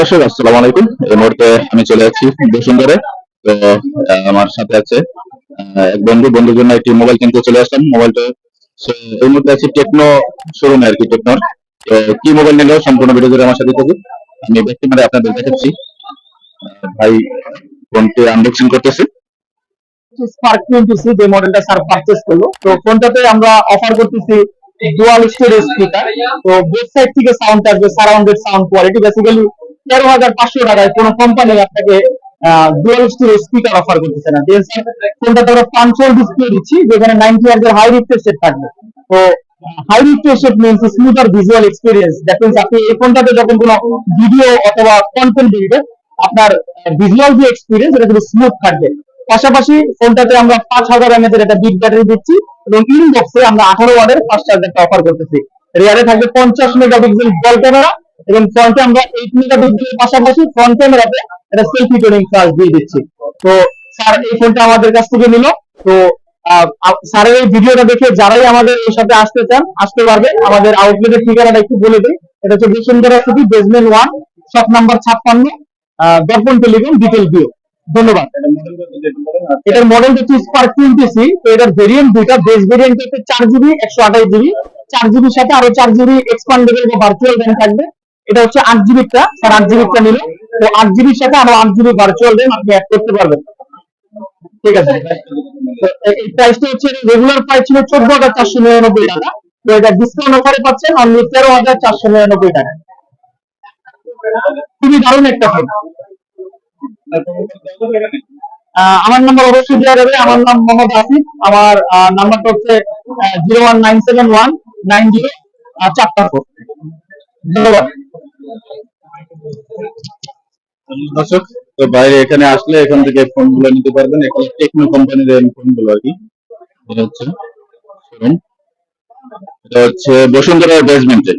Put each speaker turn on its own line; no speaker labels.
দর্শক, আসসালামু আলাইকুম। এই মুহূর্তে আমি চলে যাচ্ছি বসুন্ধরে। তো আমার সাথে আছে এক বন্ধু। বন্ধুর জন্য একটি মোবাইল কিনতে চলে আসলাম। মোবাইলটা এই মুহূর্তে আছি টেকনো শোরুমে আর কি, টেকনোর। তো, কি মোবাইল নিলো? সম্পূর্ণ ভিডিও জুড়ে আমার সাথে থাকুন। আমি ব্যক্তি মানে আপনাদের দেখাচ্ছি। ভাই ফোনটি আনবক্সিং করতেছে।
স্পার্ক টোয়েন্টি সি যে মডেলটা স্যার পারচেস করল। তো, ফোনটাতে আমরা অফার করতেছি ডুয়াল স্টোরেজ স্পিকার তো ওয়েবসাইট থেকে সাউন্ড আসবে সারাউন্ডেড সাউন্ড কোয়ালিটি বেসিক্যালি তেরো হাজার পাঁচশো টাকায় কোনো কোম্পানি আপনাকে ডুয়াল স্টোরেজ স্পিকার অফার করতেছে না। স্যার ফোনটাতে আমরা ডিসপ্লে দিচ্ছি, যেখানে নাইনটি হাজার হাই রিফ্রেশ রেট থাকবে। তো high refresh rate means smoother visual experience that means আপনি এই ফোনটাতে যখন কোনো ভিডিও অথবা কন্টেন্ট দেখবেন আপনার ভিজুয়াল যে এক্সপিরিয়েন্স এটা কিন্তু স্মুথ থাকবে। পাশাপাশি ফোনটাতে আমরা পাঁচ হাজার এমএচ এর একটা বিগ ব্যাটারি দিচ্ছি, এবং ইনবক্সে আমরা আঠারো ওয়াটের ফাস্ট চার্জারটা অফার করতেছি। রিয়ারে থাকবে পঞ্চাশ মেগাপিক্সেল বল ক্যামেরা এবং ফ্রন্টে আমরা এইট মেগাপিক্সেলের পাশাপাশি ফ্রন্ট ক্যামেরাতে একটা সেলফি টোনিং ফ্লাশ দিয়ে দিচ্ছি। তো স্যার এই ফোনটা আমাদের কাছ থেকে নিল। তো স্যারের এই ভিডিওটা দেখে যারাই আমাদের এই সাথে আসতে চান, আসতে পারবে। আমাদের আউটলেটের ঠিকানাটা একটু বলে দিই। এটা হচ্ছে Bashundhara city basement one shop number ছাপ্পান্ন দর্পণ টেলিকম ডিটেল ভিউ ধন্যবাদ। এটার মডেল হচ্ছে স্পার্ক টোয়েন্টি তো এটার ভেরিয়েন্ট দুইটা। বেস ভেরিয়েন্ট হচ্ছে চার জিবি একশো আঠাশ জিবি চার জিবির সাথে আরও চার জিবি এক্সপান্ডেবল বা ভার্চুয়াল র্যাম থাকবে। এটা হচ্ছে আট জিবিটা স্যার আট জিবিটা নিল তো আট জিবির সাথে আরও আট জিবি ভার্চুয়াল র্যাম আপনি অ্যাড করতে পারবেন। ঠিক আছে? এই প্রাইসটা হচ্ছে রেগুলার প্রাইস ছিল চোদ্দ হাজার চারশো নিরানব্বই টাকা। তো এটা ডিসকাউন্ট অফারে পাচ্ছেন অনলি তেরো হাজার চারশো নিরানব্বই টাকা। খুবই দারুণ একটা ফোন আমার নাম্বার অবশ্যই দেওয়া যাবে। আমার নাম মোহাম্মদ আসিফ আমার নাম্বারটা হচ্ছে zero one nine seven one nine zero চারটা ফোর ধন্যবাদ।
দর্শক, তো বাইরে এখানে আসলে এখান থেকে ফোনগুলো নিতে পারবেন। এখানে টেকনো কোম্পানির ফোনগুলো আর কি। এটা হচ্ছে এটা হচ্ছে বসুন্ধরা বেসমেন্টে